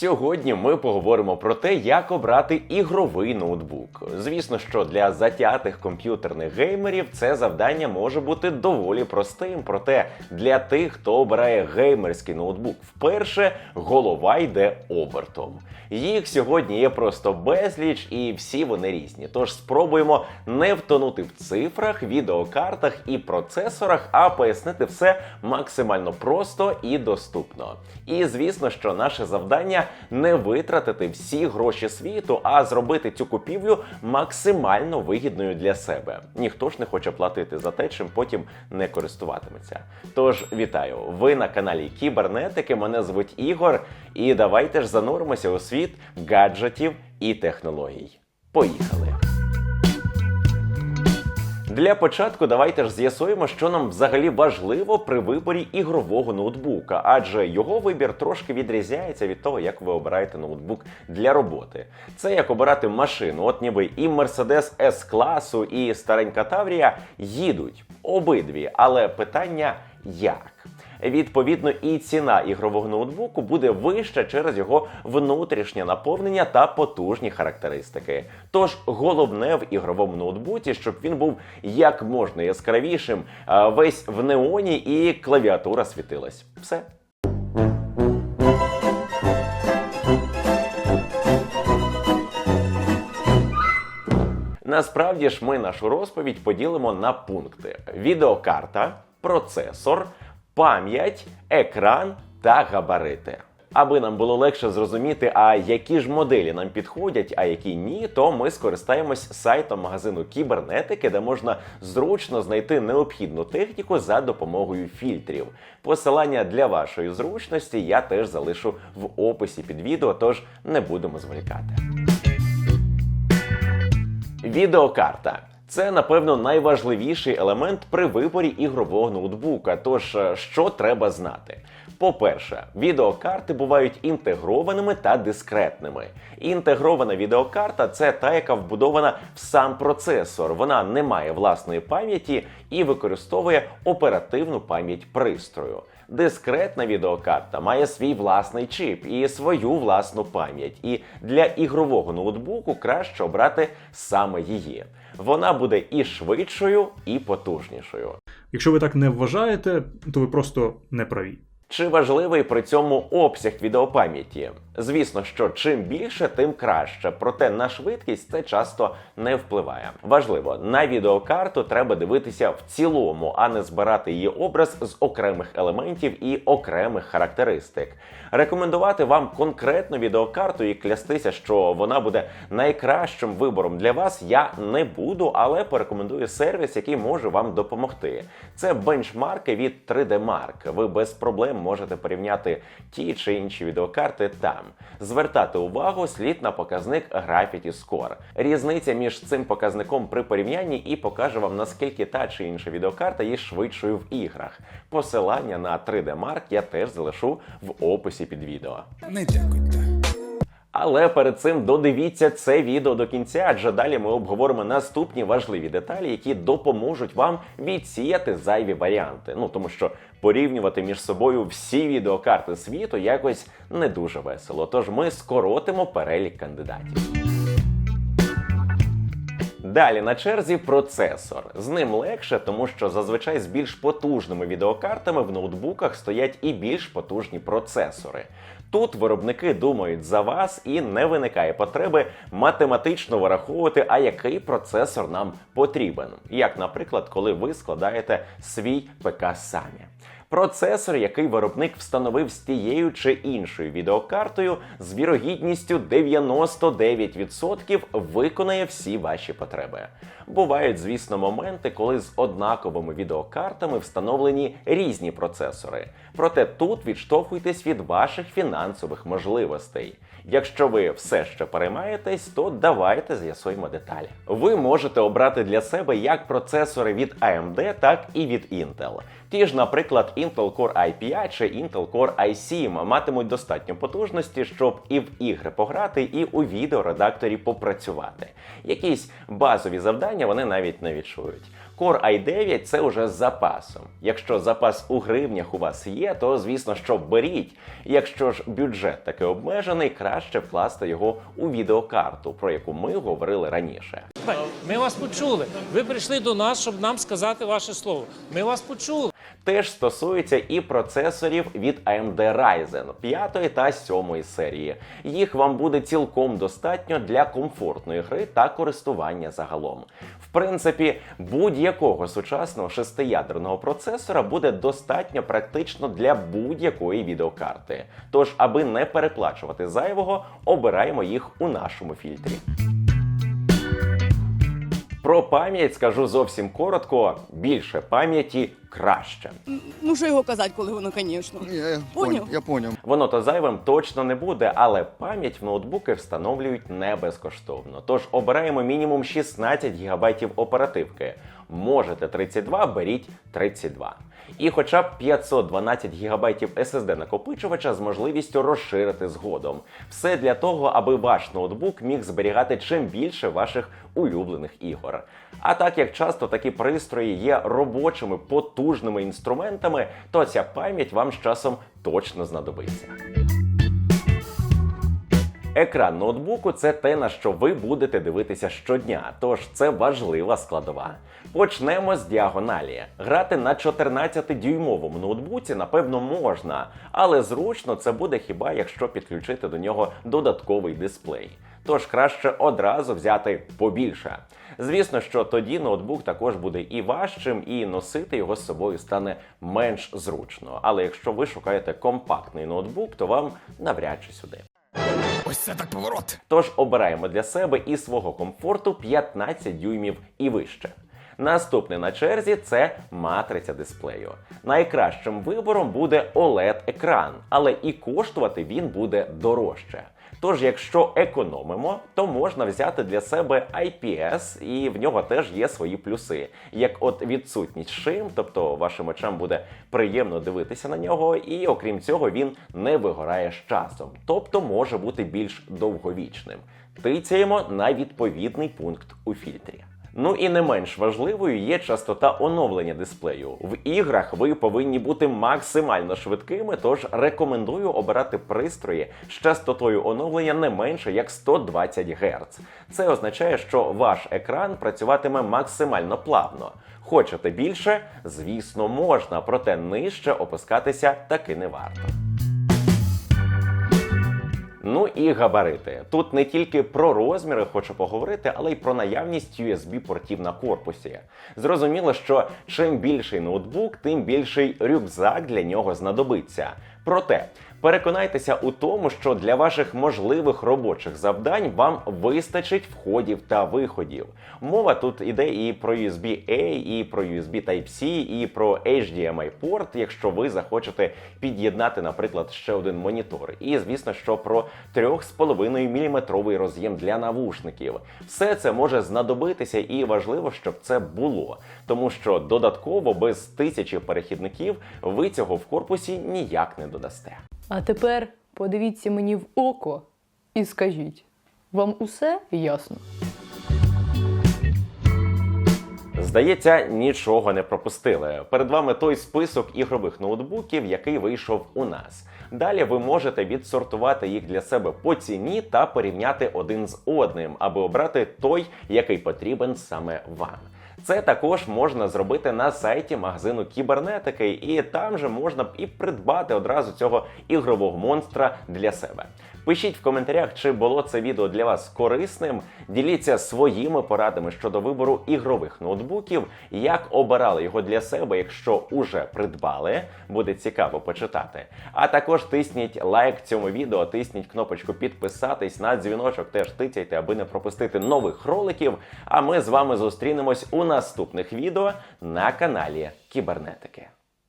Сьогодні ми поговоримо про те, як обрати ігровий ноутбук. Звісно, що для затятих комп'ютерних геймерів це завдання може бути доволі простим. Проте для тих, хто обирає геймерський ноутбук вперше, голова йде обертом. Їх сьогодні є просто безліч, і всі вони різні. Тож спробуємо не втонути в цифрах, відеокартах і процесорах, а пояснити все максимально просто і доступно. І звісно, що наше завдання не витратити всі гроші світу, а зробити цю купівлю максимально вигідною для себе. Ніхто ж не хоче платити за те, чим потім не користуватиметься. Тож вітаю! Ви на каналі Кібернетики. Мене звуть Ігор, і давайте ж зануримося у світ гаджетів і технологій. Поїхали! Для початку давайте ж з'ясуємо, що нам взагалі важливо при виборі ігрового ноутбука, адже його вибір трошки відрізняється від того, як ви обираєте ноутбук для роботи. Це як обирати машину. От ніби і Mercedes s класу, і старенька Таврія їдуть обидві, але питання як? Відповідно, і ціна ігрового ноутбуку буде вища через його внутрішнє наповнення та потужні характеристики. Тож головне в ігровому ноутбуці, щоб він був як можна яскравішим, весь в неоні і клавіатура світилась. Все. Насправді ж ми нашу розповідь поділимо на пункти: відеокарта, процесор, пам'ять, екран та габарити. Аби нам було легше зрозуміти, а які ж моделі нам підходять, а які ні, то ми скористаємось сайтом магазину кібернетики, де можна зручно знайти необхідну техніку за допомогою фільтрів. Посилання для вашої зручності я теж залишу в описі під відео, тож не будемо зволікати. Відеокарта. Це, напевно, найважливіший елемент при виборі ігрового ноутбука. Тож, е, що треба знати? По-перше, відеокарти бувають інтегрованими та дискретними. Інтегрована відеокарта це та, яка вбудована в сам процесор. Вона не має власної пам'яті і використовує оперативну пам'ять пристрою. Дискретна відеокарта має свій власний чіп і свою власну пам'ять. І для ігрового ноутбуку краще обрати саме її. Вона буде і швидшою, і потужнішою. Якщо ви так не вважаєте, то ви просто не праві. Чи важливий при цьому обсяг відеопам'яті? Звісно, що чим більше, тим краще. Проте на швидкість це часто не впливає. Важливо, на відеокарту треба дивитися в цілому, а не збирати її образ з окремих елементів і окремих характеристик. Рекомендувати вам конкретну відеокарту і клястися, що вона буде найкращим вибором для вас. Я не буду, але порекомендую сервіс, який може вам допомогти. Це бенчмарки від 3D Mark. Ви без проблем можете порівняти ті чи інші відеокарти там. Звертати увагу слід на показник Graffiti Score. Різниця між цим показником при порівнянні і покаже вам наскільки та чи інша відеокарта є швидшою в іграх. Посилання на 3D Mark я теж залишу в описі під відео. Не дякуйте. Але перед цим додивіться це відео до кінця, адже далі ми обговоримо наступні важливі деталі, які допоможуть вам відсіяти зайві варіанти. Ну тому що порівнювати між собою всі відеокарти світу якось не дуже весело. Тож ми скоротимо перелік кандидатів. Далі на черзі процесор. З ним легше, тому що зазвичай з більш потужними відеокартами в ноутбуках стоять і більш потужні процесори. Тут виробники думають за вас і не виникає потреби математично вираховувати, а який процесор нам потрібен. Як, наприклад, коли ви складаєте свій ПК самі. Процесор, який виробник встановив з тією чи іншою відеокартою, з вірогідністю 99% виконає всі ваші потреби. Бувають, звісно, моменти, коли з однаковими відеокартами встановлені різні процесори. Проте тут відштовхуйтесь від ваших фінансових можливостей. Якщо ви все ще переймаєтесь, то давайте з'ясуємо деталі. Ви можете обрати для себе як процесори від AMD, так і від Intel. Ті ж, наприклад, Intel Core i5 чи Intel Core i7 матимуть достатньо потужності, щоб і в ігри пограти, і у відеоредакторі попрацювати. Якісь базові завдання вони навіть не відчують. Core i9 це вже з запасом. Якщо запас у гривнях у вас є, то звісно, що беріть. Якщо ж бюджет таки обмежений, краще вкласти його у відеокарту, про яку ми говорили раніше. Ми вас почули. Ви прийшли до нас, щоб нам сказати ваше слово. Ми вас почули. Теж стосується і процесорів від AMD Ryzen 5 та 7 серії. Їх вам буде цілком достатньо для комфортної гри та користування загалом. В принципі, будь-якого сучасного шестиядерного процесора буде достатньо практично для будь-якої відеокарти. Тож, аби не переплачувати зайвого, обираємо їх у нашому фільтрі. Про пам'ять скажу зовсім коротко: більше пам'яті краще. Ну, що його казати, коли воно, звісно. Я, я, Поняв? я понял. Воно то зайвим точно не буде, але пам'ять в ноутбуки встановлюють не безкоштовно. Тож обираємо мінімум 16 ГБ оперативки. Можете 32, беріть 32. І хоча б 512 ГБ SSD накопичувача з можливістю розширити згодом. Все для того, аби ваш ноутбук міг зберігати чим більше ваших улюблених ігор. А так як часто такі пристрої є робочими потужними інструментами, то ця пам'ять вам з часом точно знадобиться. Екран ноутбуку це те, на що ви будете дивитися щодня, тож це важлива складова. Почнемо з діагоналі. Грати на 14-дюймовому ноутбуці, напевно, можна, але зручно це буде хіба якщо підключити до нього додатковий дисплей. Тож краще одразу взяти побільше. Звісно, що тоді ноутбук також буде і важчим, і носити його з собою стане менш зручно. Але якщо ви шукаєте компактний ноутбук, то вам навряд чи сюди. Ось це так поворот. Тож обираємо для себе і свого комфорту 15 дюймів і вище. Наступне на черзі це матриця дисплею. Найкращим вибором буде OLED-екран, але і коштувати він буде дорожче. Тож, якщо економимо, то можна взяти для себе IPS, і в нього теж є свої плюси, як от відсутність шим, тобто вашим очам буде приємно дивитися на нього, і окрім цього, він не вигорає з часом, тобто може бути більш довговічним. Тицяємо на відповідний пункт у фільтрі. Ну і не менш важливою є частота оновлення дисплею. В іграх ви повинні бути максимально швидкими, тож рекомендую обирати пристрої з частотою оновлення не менше як 120 Гц. Це означає, що ваш екран працюватиме максимально плавно. Хочете більше? Звісно, можна, проте нижче опускатися таки не варто. Ну і габарити. Тут не тільки про розміри хочу поговорити, але й про наявність USB-портів на корпусі. Зрозуміло, що чим більший ноутбук, тим більший рюкзак для нього знадобиться. Проте переконайтеся у тому, що для ваших можливих робочих завдань вам вистачить входів та виходів. Мова тут іде і про USB-A, і про USB Type-C, і про HDMI порт, якщо ви захочете під'єднати, наприклад, ще один монітор. І звісно, що про 3,5 мм роз'єм для навушників. Все це може знадобитися, і важливо, щоб це було, тому що додатково без тисячі перехідників ви цього в корпусі ніяк не додасте. А тепер подивіться мені в око і скажіть, вам усе ясно? Здається, нічого не пропустили. Перед вами той список ігрових ноутбуків, який вийшов у нас. Далі ви можете відсортувати їх для себе по ціні та порівняти один з одним, аби обрати той, який потрібен саме вам. Це також можна зробити на сайті магазину кібернетики, і там же можна і придбати одразу цього ігрового монстра для себе. Пишіть в коментарях, чи було це відео для вас корисним. Діліться своїми порадами щодо вибору ігрових ноутбуків, як обирали його для себе, якщо уже придбали. Буде цікаво почитати. А також тисніть лайк цьому відео, тисніть кнопочку підписатись на дзвіночок, теж тицяйте, аби не пропустити нових роликів. А ми з вами зустрінемось у наступних відео на каналі Кібернетики.